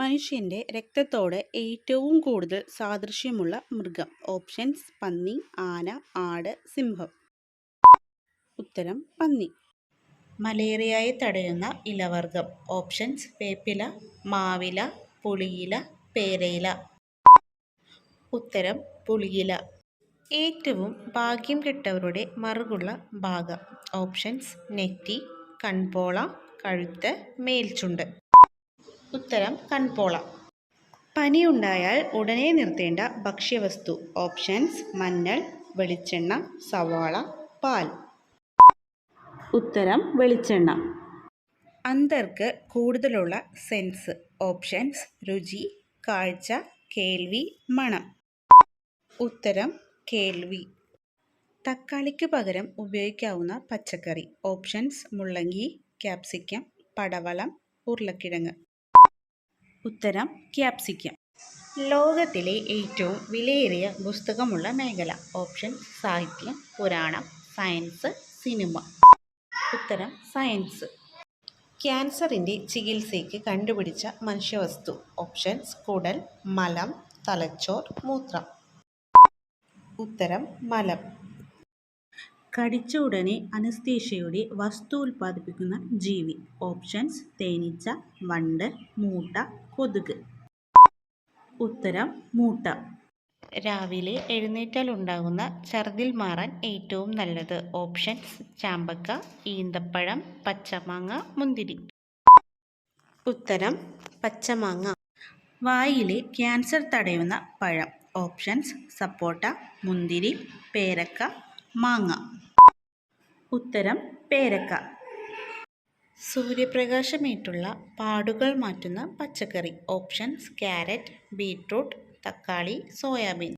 മനുഷ്യന്റെ രക്തത്തോട് ഏറ്റവും കൂടുതൽ സാദൃശ്യമുള്ള മൃഗം. ഓപ്ഷൻസ് പന്നി ആന ആട് സിംഹം. ഉത്തരം പന്നി. മലേറിയയെ തടയുന്ന ഇലവർഗം. ഓപ്ഷൻസ് വേപ്പില മാവില പുളിയില പേരയില. ഉത്തരം പുളിയില. ഏറ്റവും ഭാഗ്യം കെട്ടവരുടെ മറുകുള്ള ഭാഗം. ഓപ്ഷൻസ് നെറ്റി കൺപോള കഴുത്ത് മേൽചുണ്ട് ഉത്തരം കൺപോള. പനിയുണ്ടായാൽ ഉടനെ നിർത്തേണ്ട ഭക്ഷ്യവസ്തു ഓപ്ഷൻസ് മഞ്ഞൾ വെളിച്ചെണ്ണ സവാള പാൽ. ഉത്തരം വെളിച്ചെണ്ണ. അന്തർക്ക് കൂടുതലുള്ള സെൻസ് ഓപ്ഷൻസ് രുചി കാഴ്ച കേൾവി മണം. ഉത്തരം കേൾവി. തക്കാളിക്ക് പകരം ഉപയോഗിക്കാവുന്ന പച്ചക്കറി ഓപ്ഷൻസ് മുള്ളങ്കി ക്യാപ്സിക്കം പടവളം ഉരുളക്കിഴങ്ങ്. ഉത്തരം ക്യാപ്സിക്കം. ലോകത്തിലെ ഏറ്റവും വിലയേറിയ പുസ്തകമുള്ള മേഖല. ഓപ്ഷൻ സാഹിത്യം പുരാണം സയൻസ് സിനിമ. ഉത്തരം സയൻസ്. ക്യാൻസറിന്റെ ചികിത്സയ്ക്ക് കണ്ടുപിടിച്ച മനുഷ്യവസ്തു. ഓപ്ഷൻസ് കുടൽ മലം തലച്ചോർ മൂത്രം. ഉത്തരം മലം. കടിച്ച ഉടനെ അനസ്തീഷയുടെ വസ്തു ഉൽപ്പാദിപ്പിക്കുന്ന ജീവി. ഓപ്ഷൻസ് തേനീച്ച വണ്ട് മൂട്ട കൊതുക്. ഉത്തരം മൂട്ട. രാവിലെ എഴുന്നേറ്റാൽ ഉണ്ടാകുന്ന ഛർദിൽ മാറാൻ ഏറ്റവും നല്ലത്. ഓപ്ഷൻസ് ചാമ്പക്ക ഈന്തപ്പഴം പച്ചമാങ്ങ മുന്തിരി. ഉത്തരം പച്ചമാങ്ങ. വായിലെ ക്യാൻസർ തടയുന്ന പഴം. ഓപ്ഷൻസ് സപ്പോട്ട മുന്തിരി പേരക്ക മാങ്ങ. ഉത്തരം പേരക്ക. സൂര്യപ്രകാശമേറ്റുള്ള പാടുകൾ മാറ്റുന്ന പച്ചക്കറി. ഓപ്ഷൻസ് ക്യാരറ്റ് ബീട്രൂട്ട് തക്കാളി സോയാബീൻ.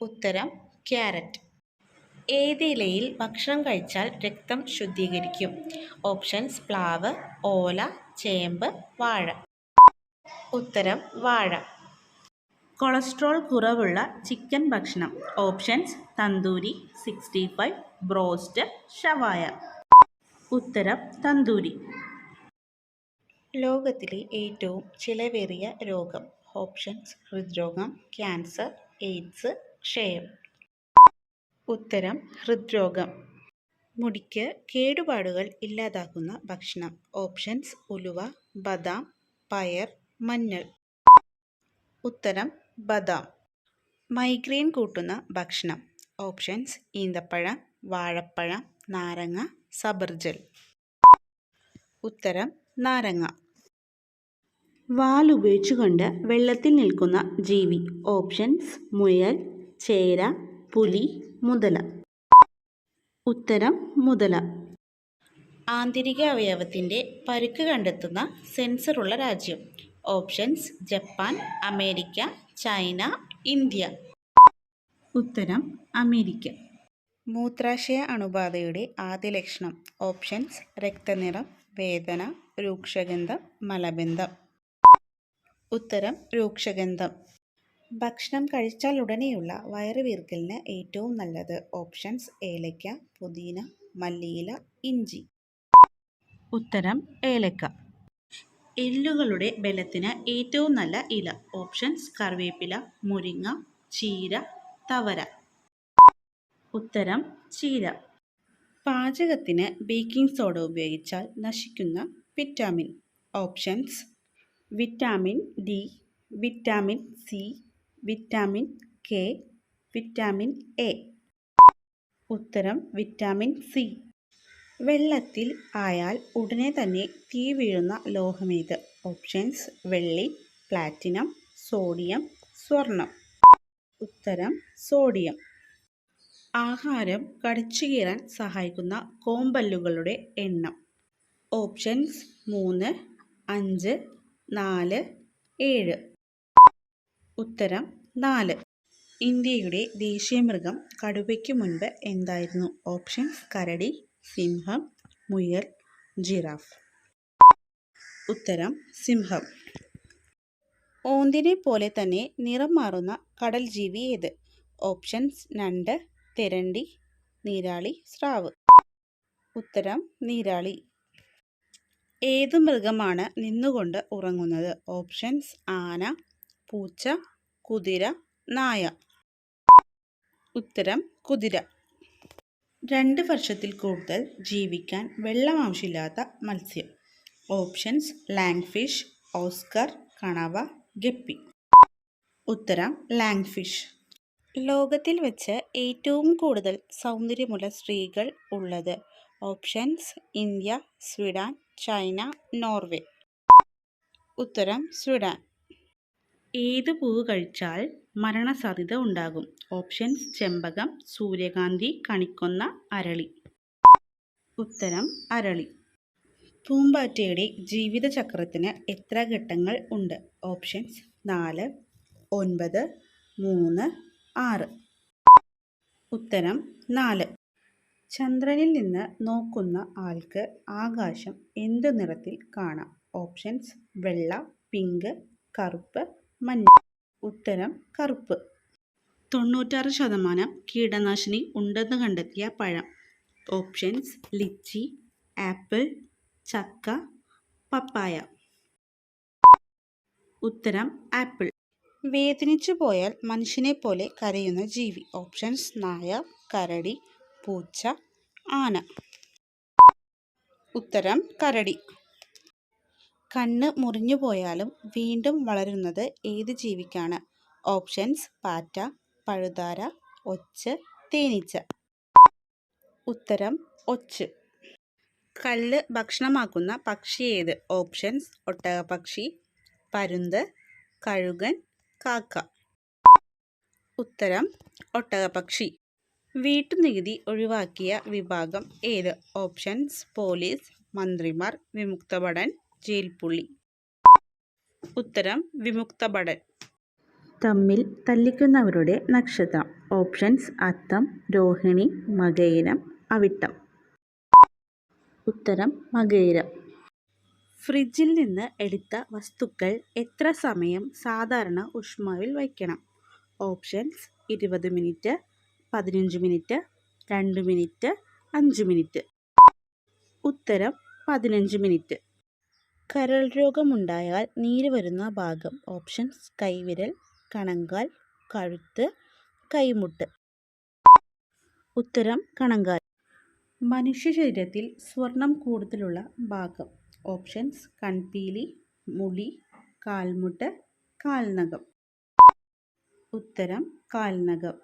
ഉത്തരം ക്യാരറ്റ്. ഏത് ഇലയിൽ ഭക്ഷണം കഴിച്ചാൽ രക്തം ശുദ്ധീകരിക്കും? ഓപ്ഷൻസ് പ്ലാവ് ഓല ചേമ്പ് വാഴ. ഉത്തരം വാഴ. കൊളസ്ട്രോൾ കുറവുള്ള ചിക്കൻ ഭക്ഷണം. Options tandoori sixty five broast ഷവായ. ഉത്തരം തന്തൂരി. ലോകത്തിലെ ഏറ്റവും ചിലവേറിയ രോഗം. ഓപ്ഷൻസ് ഹൃദ്രോഗം ക്യാൻസർ എയ്ഡ്സ് ക്ഷയം. ഉത്തരം ഹൃദ്രോഗം. മുടിക്ക് കേടുപാടുകൾ ഇല്ലാതാക്കുന്ന ഭക്ഷണം. ഓപ്ഷൻസ് ഉലുവ ബദാം പയർ മഞ്ഞൾ. ഉത്തരം ബദാം. മൈഗ്രെയിൻ കൂട്ടുന്ന ഭക്ഷണം. ഓപ്ഷൻസ് ഈന്തപ്പഴം വാഴപ്പഴം നാരങ്ങ സബർജൽ ഉത്തരം നാരങ്ങ. വാലുപയോഗിച്ചുകൊണ്ട് വെള്ളത്തിൽ നിൽക്കുന്ന ജീവി. ഓപ്ഷൻസ് മുയൽ ചേര പുലി മുതല. ഉത്തരം മുതല. ആന്തരിക അവയവത്തിന്റെ പരുക്ക് കണ്ടെത്തുന്ന സെൻസറുള്ള രാജ്യം. Options Japan America China India. ഉത്തരം അമേരിക്ക. മൂത്രാശയ അണുബാധയുടെ ആദ്യ ലക്ഷണം ഓപ്ഷൻസ് രക്തനിറം വേദന രൂക്ഷഗന്ധം മലബന്ധം. ഉത്തരം രൂക്ഷഗന്ധം. ഭക്ഷണം കഴിച്ചാൽ ഉടനെയുള്ള വയറ് വീർക്കലിന് ഏറ്റവും നല്ലത് ഓപ്ഷൻസ് ഏലയ്ക്ക പുതിന മല്ലിയില ഇഞ്ചി. ഉത്തരം ഏലക്ക എല്ലുകളുടെ ബലത്തിന് ഏറ്റവും നല്ല ഇല. ഓപ്ഷൻസ് കറിവേപ്പില മുരിങ്ങ ചീര തവര. ഉത്തരം ചീര. പാചകത്തിന് ബേക്കിംഗ് സോഡ ഉപയോഗിച്ചാൽ നശിക്കുന്ന vitamin. Options vitamin D vitamin C vitamin K vitamin A. ഉത്തരം വിറ്റാമിൻ സി. വെള്ളത്തിൽ ആയാൽ ഉടനെ തന്നെ തീ വീഴുന്ന ലോഹമേത്. ഓപ്ഷൻസ് വെള്ളി പ്ലാറ്റിനം സോഡിയം സ്വർണം ഉത്തരം സോഡിയം ആഹാരം കടിച്ചു കീറാൻ സഹായിക്കുന്ന കോമ്പല്ലുകളുടെ എണ്ണം. ഓപ്ഷൻസ് മൂന്ന് അഞ്ച് നാല് ഏഴ്. ഉത്തരം നാല്. ഇന്ത്യയുടെ ദേശീയ മൃഗം കടുവയ്ക്ക് മുൻപ് എന്തായിരുന്നു? ഓപ്ഷൻസ് കരടി സിംഹം മുയൽ ജിറാഫ്. ഉത്തരം സിംഹം. ഓന്തിനെ പോലെ തന്നെ നിറം മാറുന്ന കടൽ ജീവി ഏത്? ഓപ്ഷൻസ് നണ്ട് തെരണ്ടി നീരാളി സ്രാവ്. ഉത്തരം നീരാളി. ഏത് മൃഗമാണ് നിന്നുകൊണ്ട് ഉറങ്ങുന്നത്? ഓപ്ഷൻസ് ആന പൂച്ച കുതിര നായ. ഉത്തരം കുതിര. രണ്ട് വർഷത്തിൽ കൂടുതൽ ജീവിക്കാൻ വെള്ളം ആവശ്യമില്ലാത്ത മത്സ്യം. ഓപ്ഷൻസ് ലാങ് ഫിഷ് ഓസ്കർ കണവ ഗപ്പി. ഉത്തരം ലാങ് ഫിഷ് ലോകത്തിൽ വെച്ച് ഏറ്റവും കൂടുതൽ സൗന്ദര്യമുള്ള സ്ത്രീകൾ ഉള്ളത് options India Sweden China Norway. ഉത്തരം സ്വീഡൻ. ഏത് പൂവ് കഴിച്ചാൽ മരണസാധ്യത ഉണ്ടാകും. ഓപ്ഷൻസ് ചെമ്പകം സൂര്യകാന്തി കണിക്കൊന്ന അരളി. ഉത്തരം അരളി. പൂമ്പാറ്റയുടെ ജീവിതചക്രത്തിന് എത്ര ഘട്ടങ്ങൾ ഉണ്ട്? ഓപ്ഷൻസ് നാല് ഒൻപത് മൂന്ന് ആറ്. ഉത്തരം നാല്. ചന്ദ്രനിൽ നിന്ന് നോക്കുന്ന ആൾക്ക് ആകാശം എന്തു നിറത്തിൽ കാണാം? ഓപ്ഷൻസ് വെള്ള പിങ്ക് കറുപ്പ് മഞ്ഞ. ഉത്തരം കറുപ്പ്. തൊണ്ണൂറ്റാറ് ശതമാനം കീടനാശിനി ഉണ്ടെന്ന് കണ്ടെത്തിയ പഴം. ഓപ്ഷൻസ് ലിച്ചി ആപ്പിൾ ചക്ക പപ്പായ. ഉത്തരം ആപ്പിൾ. വേദനിച്ചു പോയാൽ മനുഷ്യനെ പോലെ കരയുന്ന ജീവി. ഓപ്ഷൻസ് നായ കരടി പൂച്ച ആന. ഉത്തരം കരടി. കണ്ണ് മുറിഞ്ഞു പോയാലും വീണ്ടും വളരുന്നത് ഏത് ജീവിക്കാണ്? ഓപ്ഷൻസ് പാറ്റ പഴുതാര ഒച്ച് തേനീച്ച. ഉത്തരം ഒച്ച്. കല്ല് ഭക്ഷണമാക്കുന്ന പക്ഷി ഏത്? ഓപ്ഷൻസ് ഒട്ടകപക്ഷി പരുന്ത് കഴുകൻ കാക്ക. ഉത്തരം ഒട്ടകപക്ഷി വീട്ടുനികുതി ഒഴിവാക്കിയ വിഭാഗം ഏത്? ഓപ്ഷൻസ് പോലീസ് മന്ത്രിമാർ വിമുക്തഭടൻ ജയിൽപ്പുള്ളി ഉത്തരം വിമുക്ത ഭടൻ തമ്മിൽ തല്ലിക്കുന്നവരുടെ നക്ഷത്രം. ഓപ്ഷൻസ് അത്തം രോഹിണി മകയിരം അവിട്ടം. ഉത്തരം മകയിരം ഫ്രിഡ്ജിൽ നിന്ന് എടുത്ത വസ്തുക്കൾ എത്ര സമയം സാധാരണ ഉഷ്മാവിൽ വയ്ക്കണം? ഓപ്ഷൻസ് ഇരുപത് മിനിറ്റ് പതിനഞ്ച് മിനിറ്റ് രണ്ട് മിനിറ്റ് അഞ്ച് മിനിറ്റ്. ഉത്തരം പതിനഞ്ച് മിനിറ്റ്. കരൾ രോഗമുണ്ടായാൽ നീര് വരുന്ന ഭാഗം. ഓപ്ഷൻസ് കൈവിരൽ കണങ്കാൽ കഴുത്ത് കൈമുട്ട്. ഉത്തരം കണങ്കാൽ. മനുഷ്യ ശരീരത്തിൽ സ്വർണം കൂടുതലുള്ള ഭാഗം. ഓപ്ഷൻസ് കൺപീലി മുടി കാൽമുട്ട് കാൽനഖം. ഉത്തരം കാൽനഖം.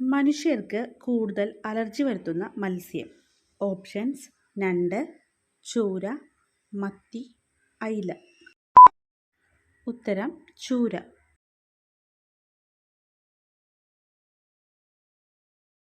മനുഷ്യർക്ക് കൂടുതൽ അലർജി വരുത്തുന്ന മത്സ്യം. ഓപ്ഷൻസ് ഞണ്ട് ചൂര മത്തി അയില. ഉത്തരം ചൂര.